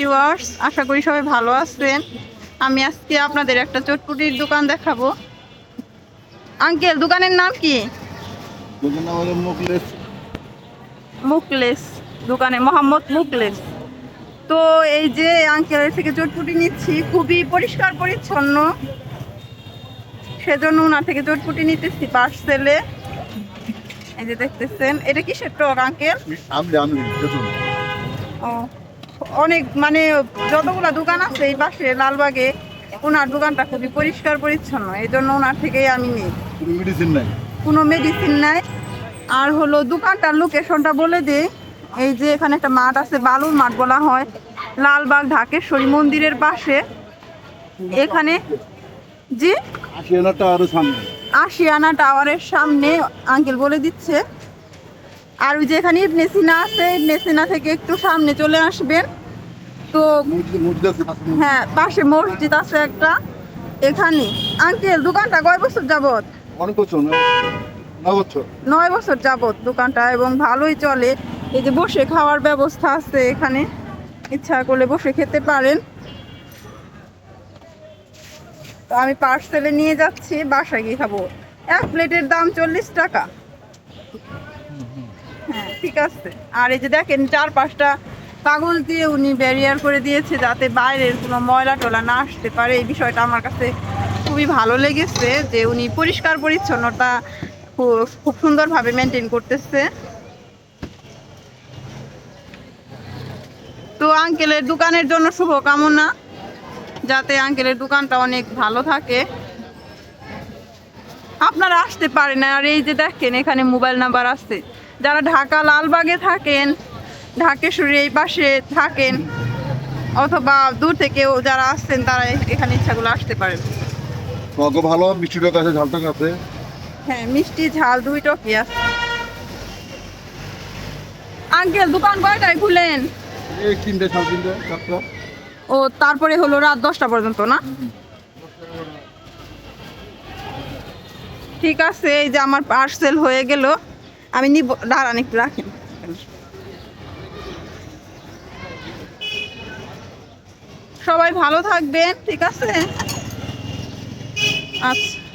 Viewers আশা করি সবাই ভালো আছেন। আমি আজকে আপনাদের একটা চটপুটির দোকান দেখাবো। আঙ্কেল দোকানের নাম কি? মুকলেস দোকানে মোহাম্মদ মুকলেস তো এই যে আঙ্কেলের থেকে চটপুটি নিচ্ছি খুবই পরিষ্কার পরিচ্ছন্ন। সেজন্য ওনার থেকে চটপুটি নিতেছি পার্সেলে। এই যে দেখতেছেন এটা কিসের টক আঙ্কেল? ও অনেক মানে যতগুলো দোকান আছে এই পাশে লালবাগে ওনার দোকানটা খুবই পরিষ্কার পরিচ্ছন্ন। এই জন্য ওনার থেকেই আমি নিই। কোনো মেডিসিন নাই? কোনো মেডিসিন নাই। আর হলো দোকানটার লোকেশনটা বলে দিই। এই যে এখানে একটা মাঠ আছে বালুর মাঠ বলা হয়। লালবাগ ঢাকেশ্বরী মন্দিরের পাশে। এখানে জি? আশি হাজারটা আরও সামনে। আশিয়ানা টাওয়ারের সামনে আঙ্কেল বলে দিচ্ছে। আর ওই যে এখানে ইবনে সিনা আছে ইবনে সিনা থেকে একটু সামনে চলে আসবেন। তো। হ্যাঁ পাশে মসজিদ আছে একটা। এখানে। আঙ্কেল দোকানটা কয় বছর যাবত অনেক বছর বছর। নয় বছর। যাবত দোকানটা এবং ভালোই চলে। এই যে বসে খাওয়ার ব্যবস্থা আছে এখানে। ইচ্ছা করলে বসে খেতে পারেন। তো আমি পার্সেলে নিয়ে যাচ্ছি বাসায় গিয়ে খাব। এক প্লেটের দাম চল্লিশ টাকা। হ্যাঁ ঠিক আছে। আর এই যে দেখেন চার পাঁচটা কাগজ দিয়ে উনি ব্যারিয়ার করে দিয়েছে যাতে বাইরের কোনো ময়লা টলা না আসতে পারে। এই বিষয়টা আমার কাছে খুবই ভালো লেগেছে যে উনি পরিষ্কার পরিচ্ছন্নতা খুব সুন্দরভাবে মেনটেন করতেছে। তো আঙ্কেলের দোকানের জন্য শুভকামনা, যাতে আঙ্কেলের দোকানটা অনেক ভালো থাকে। আপনারা আসতে পারেন, আর এই যে দেখেন এখানে মোবাইল নাম্বার আছে। যারা ঢাকা লালবাগে থাকেন ঢাকেশ্বরী এই পাশে থাকেন অথবা দূর থেকেও যারা আসছেন তারা এখানে ইচ্ছাগুলো আসতে পারেন। ভালো মিষ্টি টক আছে ঝাল টক আছে? হ্যাঁ মিষ্টি ঝাল দুই টকি আছে। আঙ্কেল দোকান কয়টায় খুলেন? এই তিনটে সাড়ে তিনটে চারটা ও তারপরে হলো রাত দশটা পর্যন্ত না? ঠিক আছে এই যে আমার পার্সেল হয়ে গেল। আমি নিব দাঁড়ান একটু রাখেন সবাই ভালো থাকবেন ঠিক আছে? আচ্ছা।